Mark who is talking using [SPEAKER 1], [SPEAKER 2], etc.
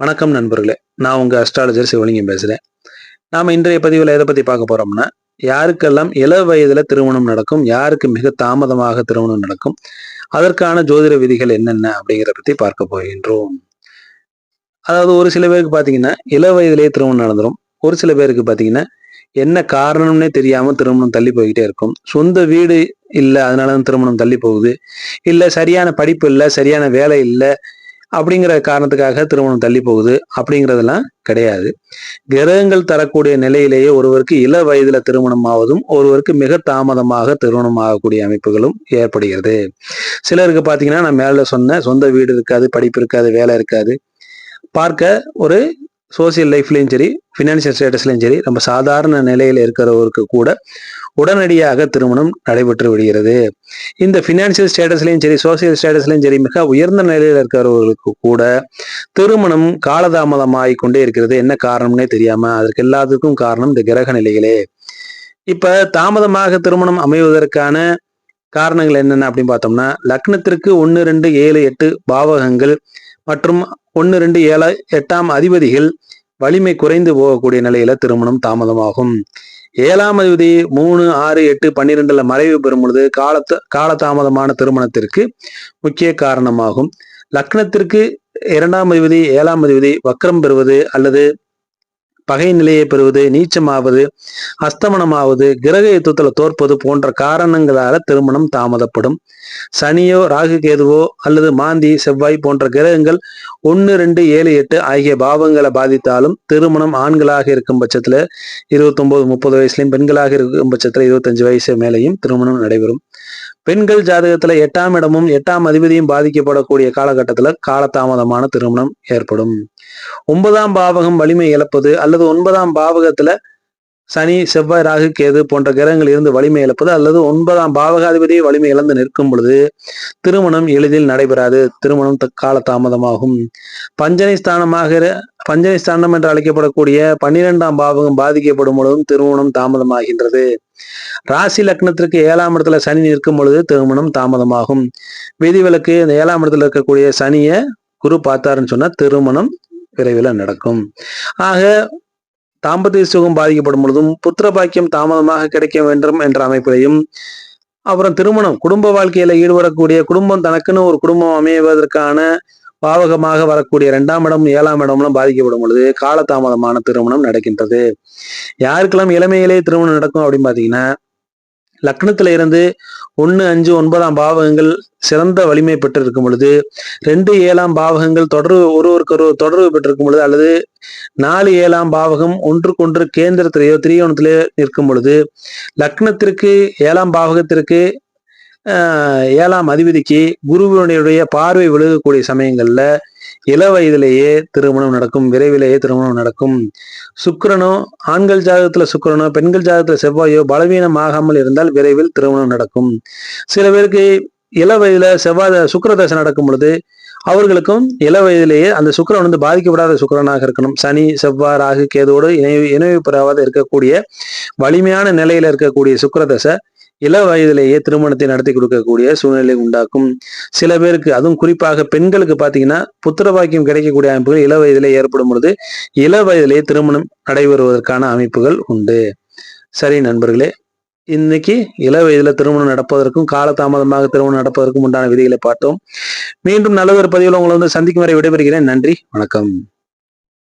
[SPEAKER 1] வணக்கம் நண்பர்களே. நான் உங்க அஸ்ட்ராலஜர் சிவலிங்கம் பேசுறேன். நாம இன்றைய பதிவில் எதை பத்தி பார்க்க போறோம்னா யாருக்கெல்லாம் இள வயதில் திருமணம் நடக்கும் யாருக்கு மிக தாமதமாக திருமணம் நடக்கும் அதற்கான ஜோதிட விதிகள் என்னென்ன அப்படிங்கிறத பற்றி பார்க்க போகின்றோம். அதாவது ஒரு சில பேருக்கு பாத்தீங்கன்னா இள வயதிலேயே திருமணம் நடந்துரும். ஒரு சில பேருக்கு பாத்தீங்கன்னா என்ன காரணம்னே தெரியாம திருமணம் தள்ளி போய்கிட்டே இருக்கும். சொந்த வீடு இல்லை அதனால தான் திருமணம் தள்ளி போகுது. இல்லை சரியான படிப்பு இல்லை சரியான வேலை இல்லை அப்படிங்கிற காரணத்துக்காக திருமணம் தள்ளி போகுது அப்படிங்கிறதெல்லாம் கிடையாது. கிரகங்கள் தரக்கூடிய நிலையிலேயே ஒருவருக்கு இள வயதுல திருமணம் ஆவதும் ஒருவருக்கு மிக தாமதமாக திருமணம் ஆகக்கூடிய அமைப்புகளும் ஏற்படுகிறது. சிலருக்கு பார்த்தீங்கன்னா நான் மேல சொன்ன சொந்த வீடு இருக்காது படிப்பு இருக்காது வேலை இருக்காது. பார்க்க ஒரு சோசியல் லைஃப்லையும் சரி ஃபினான்ஷியல் ஸ்டேட்டஸ்லையும் சரி ரொம்ப சாதாரண நிலையில் இருக்கிறவருக்கு கூட உடனடியாக திருமணம் நடைபெற்று விடுகிறது. இந்த ஃபினான்ஷியல் ஸ்டேட்டஸ்லையும் சரி சோசியல் ஸ்டேட்டஸ்லையும் சரி மிக உயர்ந்த நிலையில் இருக்கிறவர்களுக்கு கூட திருமணம் காலதாமதமாகி கொண்டே இருக்கிறது. என்ன காரணம்னே தெரியாம அதற்கு எல்லாத்துக்கும் காரணம் இந்த கிரக நிலைகளே. இப்ப தாமதமாக திருமணம் அமைவதற்கான காரணங்கள் என்னென்ன அப்படின்னு பார்த்தோம்னா லக்னத்திற்கு ஒன்று ரெண்டு ஏழு எட்டு பாவகங்கள் மற்றும் ஒன்று ரெண்டு ஏழா எட்டாம் அதிபதிகள் வலிமை குறைந்து போகக்கூடிய நிலையில திருமணம் தாமதமாகும். ஏழாம் அதிபதி மூணு ஆறு எட்டு பன்னிரெண்டுல மறைவு பெறும் பொழுது காலத்த காலதாமதமான திருமணத்திற்கு முக்கிய காரணமாகும். லக்னத்திற்கு இரண்டாம் அதிபதி ஏழாம் அதிபதி வக்ரம் பெறுவது அல்லது பகை நிலையை பெறுவது நீச்சமாவது அஸ்தமனமாவது கிரக யுத்தத்துல தோற்பது போன்ற காரணங்களால திருமணம் தாமதப்படும். சனியோ ராகு கேதுவோ அல்லது மாந்தி செவ்வாய் போன்ற கிரகங்கள் ஒன்று ரெண்டு ஏழு எட்டு ஆகிய பாவங்களை பாதித்தாலும் திருமணம் ஆண்களாக இருக்கும் பட்சத்துல இருபத்தொன்பது முப்பது வயசுலையும் பெண்களாக இருக்கும் பட்சத்துல இருபத்தஞ்சு வயசு மேலேயும் திருமணம் நடைபெறும். பெண்கள் ஜாதகத்துல எட்டாம் இடமும் எட்டாம் அதிபதியும் பாதிக்கப்படக்கூடிய காலகட்டத்துல காலதாமதமான திருமணம் ஏற்படும். ஒன்பதாம் பாவகம் வலிமை இழப்பது அல்லது ஒன்பதாம் பாவகத்துல சனி செவ்வாய் ராகு கேது போன்ற கிரகங்கள் இருந்து வலிமை இழப்பது அல்லது ஒன்பதாம் பாவகாதிபதியை வலிமை இழந்து நிற்கும் பொழுது திருமணம் எளிதில் நடைபெறாது. திருமணம் கால தாமதமாகும். பஞ்சனை ஸ்தானமாக பஞ்சனை ஸ்தானம் என்று அழைக்கப்படக்கூடிய பன்னிரெண்டாம் பாவகம் பாதிக்கப்படும் பொழுதும் திருமணம் தாமதமாகின்றது. ராசி லக்னத்திற்கு ஏழாம் இடத்துல சனி நிற்கும் பொழுது திருமணம் தாமதமாகும். விதிவிலக்கு இந்த ஏழாம் இடத்துல இருக்கக்கூடிய சனியை குரு பார்த்தாருன்னு சொன்னா திருமணம் விரைவில் நடக்கும். ஆக தாம்பத்திய சுகம் பாதிக்கப்படும் பொழுதும் புத்திர பாக்கியம் தாமதமாக கிடைக்க வேண்டும் என்ற அமைப்பிலையும் அப்புறம் திருமணம் குடும்ப வாழ்க்கையில ஈடுபடக்கூடிய குடும்பம் தனக்குன்னு ஒரு குடும்பம் அமைவதற்கான பாவகமாக வரக்கூடிய இரண்டாம் இடம் ஏழாம் இடம்லாம் பாதிக்கப்படும் பொழுது காலதாமதமான திருமணம் நடக்கின்றது. யாருக்கெல்லாம் இளமையிலே திருமணம் நடக்கும் அப்படின்னு பாத்தீங்கன்னா லக்னத்துல இருந்து ஒன்று அஞ்சு ஒன்பதாம் பாவகங்கள் சிறந்த வலிமை பெற்றிருக்கும் பொழுது ரெண்டு ஏழாம் பாவகங்கள் தொடர்பு ஒருவருக்கு ஒரு தொடர்பு பெற்றிருக்கும் பொழுது அல்லது நாலு ஏழாம் பாவகம் ஒன்றுக்கொன்று கேந்திரத்திலேயோ திரியோணத்திலேயோ நிற்கும் பொழுது லக்னத்திற்கு ஏழாம் பாவகத்திற்கு ஏழாம் அதிபதிக்கு குருவினுடைய பார்வை விழுகக்கூடிய சமயங்கள்ல இள வயதிலேயே திருமணம் நடக்கும் விரைவிலேயே திருமணம் நடக்கும். சுக்கரனோ ஆண்கள் ஜாதகத்துல சுக்கரனோ பெண்கள் ஜாதகத்துல செவ்வாயோ பலவீனமாகாமல் இருந்தால் விரைவில் திருமணம் நடக்கும். சில பேருக்கு இள வயதுல செவ்வாய் சுக்கரதசை நடக்கும் பொழுது அவர்களுக்கும் இள வயதிலேயே அந்த சுக்கரன் வந்து பாதிக்கப்படாத சுக்கரனாக இருக்கணும். சனி செவ்வாய் ராகு கேதோடு இணைவு இணைவு பெறாத இருக்கக்கூடிய வலிமையான நிலையில இருக்கக்கூடிய சுக்கரதசை இள வயதிலேயே திருமணத்தை நடத்தி கொடுக்கக்கூடிய சூழ்நிலை உண்டாக்கும். சில பேருக்கு அதுவும் குறிப்பாக பெண்களுக்கு பார்த்தீங்கன்னா புத்திர பாக்கியம் கிடைக்கக்கூடிய அமைப்புகள் இள வயதிலே ஏற்படும் பொழுது இள வயதிலேயே திருமணம் நடைபெறுவதற்கான அமைப்புகள் உண்டு. சரி நண்பர்களே இன்னைக்கு இள வயதில் திருமணம் நடப்பதற்கும் காலதாமதமாக திருமணம் நடப்பதற்கும் உண்டான விதிகளை பார்த்தோம். மீண்டும் நல்ல ஒரு பதிவில் உங்களை வந்து சந்திக்கும் வரை விடைபெறுகிறேன். நன்றி வணக்கம்.